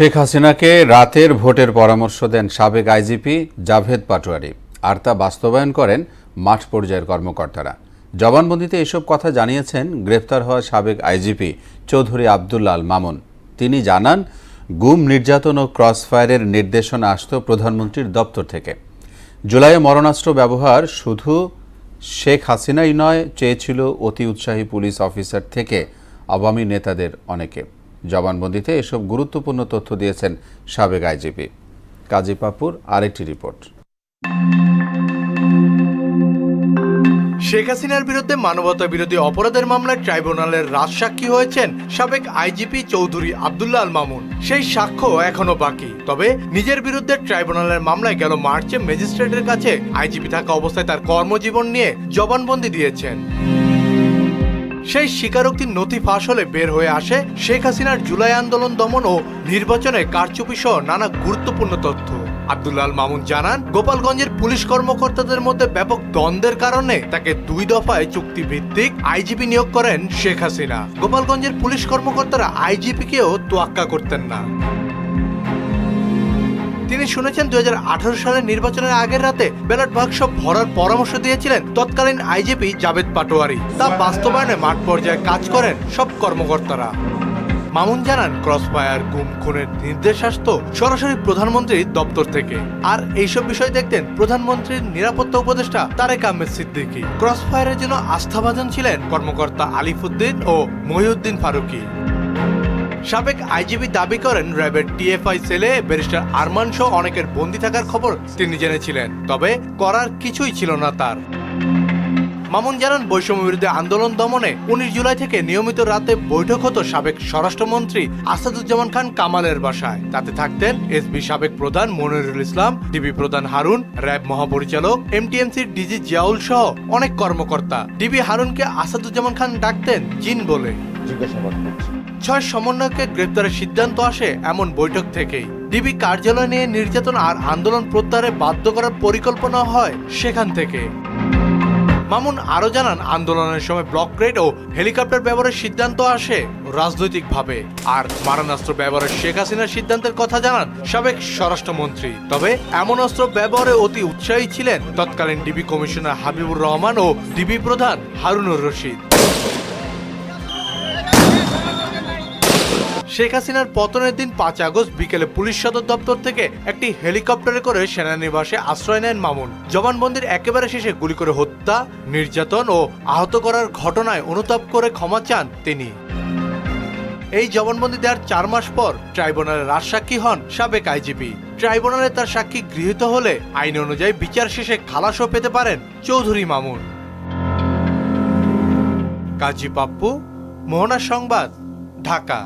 শেখ হাসিনাকে রাতের ভোটের পরামর্শ দেন সাবেক আইজিপি জাভেদ পাটোয়ারি। আর তা বাস্তবায়ন করেন মাঠ পর্যায়ের কর্মকর্তারা। জবানবন্দিতে এসব কথা জানিয়েছেন গ্রেফতার হওয়া সাবেক আইজিপি চৌধুরী আবদুল্লাহ আল মামুন। তিনি জানান, গুম নির্যাতন ও ক্রসফায়ারের নির্দেশনা আসত প্রধানমন্ত্রীর দপ্তর থেকে। জুলাইয়ে মরণাস্ত্র ব্যবহার শুধু শেখ হাসিনাই নয়, চেয়েছিল অতি উৎসাহী পুলিশ অফিসার থেকে আওয়ামী নেতাদের অনেকে। জবানবন্দিতে এসব গুরুত্বপূর্ণ তথ্য দিয়েছেন সাবেক আইজিপি। কাজী পাপুর আরেকটি রিপোর্ট। শেখ হাসিনার বিরুদ্ধে মানবতা বিরোধী অপরাধের মামলায় ট্রাইব্যুনালের রাজসাক্ষী হয়েছেন সাবেক আইজিপি চৌধুরী আবদুল্লাহ আল মামুন। সেই সাক্ষ্য এখনও বাকি। তবে নিজের বিরুদ্ধে ট্রাইব্যুনালের মামলায় গেল মার্চে ম্যাজিস্ট্রেটের কাছে আইজিপি থাকা অবস্থায় তার কর্মজীবন নিয়ে জবানবন্দি দিয়েছেন। সেই স্বীকারোক্তির নথি ফাঁস হলে বের হয়ে আসে শেখ হাসিনার জুলাই আন্দোলন দমন ও নির্বাচনে কারচুপি সহ নানা গুরুত্বপূর্ণ তথ্য। আব্দুল্লাল মামুন জানান, গোপালগঞ্জের পুলিশ কর্মকর্তাদের মধ্যে ব্যাপক দ্বন্দ্বের কারণে তাকে দুই দফায় চুক্তি ভিত্তিক আইজিপি নিয়োগ করেন শেখ হাসিনা। গোপালগঞ্জের পুলিশ কর্মকর্তারা আইজিপিকেও তোয়াক্কা করতেন না। তিনি শুনেছেন দু হাজার আঠারো সালের নির্বাচনের আগের রাতে ব্যালট বাক্স ভরার পরামর্শ দিয়েছিলেন তৎকালীন আইজিপি জাভেদ পাটোয়ারি। তা বাস্তবায়নে মাঠ পর্যায়ে কাজ করেন সব কর্মকর্তারা। মামুন জানান, ক্রসফায়ার, গুম, খুনের নির্দেশ আসতো সরাসরি প্রধানমন্ত্রীর দপ্তর থেকে। আর এইসব বিষয় দেখতেন প্রধানমন্ত্রীর নিরাপত্তা উপদেষ্টা তারেক আহমেদ সিদ্দিকী। ক্রসফায়ারের জন্য আস্থাভাজন ছিলেন কর্মকর্তা আলিফুদ্দিন ও মহিউদ্দিন ফারুকী। সাবেক আইজিপি দাবি করেন র্যাবের টিএফআই সেলে ব্যারিস্টার আরমান সহ অনেকের বন্দি থাকার খবর তিনি জেনেছিলেন, তবে করার কিছুই ছিল না তার। মামুন জানান, বৈষম্য বিরুদ্ধে আন্দোলন দমনে উনিশ জুলাই থেকে নিয়মিত রাতে বৈঠক হতো সাবেক স্বরাষ্ট্রমন্ত্রী আসাদুজ্জামান খান কামালের বাসায়। তাতে থাকতেন এসবি সাবেক প্রধান মনিরুল ইসলাম, ডিবি প্রধান হারুন, র্যাব মহাপরিচালক এমটিএমসির ডিজি জিয়াউল সহ অনেক কর্মকর্তা। ডিবি হারুনকে আসাদুজ্জামান খান ডাকতেন জিন বলে। জিজ্ঞাসাবাদ করছি। ছয় সমন্বয়কে গ্রেপ্তারের সিদ্ধান্ত আসে এমন বৈঠক থেকেই। ডিবি কার্যালয় নিয়ে নির্যাতন আর আন্দোলন প্রত্যাহারে বাধ্য করার পরিকল্পনা হয় সেখান থেকে। মামুন আরও জানান, আন্দোলনের সময় ব্লক রেড ও হেলিকপ্টার ব্যবহারের সিদ্ধান্ত আসে রাজনৈতিকভাবে। আর মারণাস্ত্র ব্যবহারের শেখ হাসিনার সিদ্ধান্তের কথা জানান সাবেক স্বরাষ্ট্রমন্ত্রী। তবে এমন অস্ত্র ব্যবহারে অতি উৎসাহী ছিলেন তৎকালীন ডিবি কমিশনার হাবিবুর রহমান ও ডিবি প্রধান হারুনুর রশিদ। শেখ হাসিনার পতনের দিন পাঁচ আগস্ট বিকেলে পুলিশ সদর দপ্তর থেকে একটি হেলিকপ্টারে করে সেনানিবাসে আশ্রয় নেন মামুন। জবানবন্দির একেবারে শেষে গুলি করে হত্যা, নির্যাতন ও আহত করার ঘটনায় অনুতাপ করে ক্ষমা চান তিনি। এই জবানবন্দি দেওয়ার চার মাস পর ট্রাইব্যুনালে রাজসাক্ষী হন সাবেক আইজিপি। ট্রাইব্যুনালে তার সাক্ষী গৃহীত হলে আইন অনুযায়ী বিচার শেষে খালাসও পেতে পারেন চৌধুরী মামুন। কাজী পাপ্পু, মোহনা সংবাদ, ঢাকা।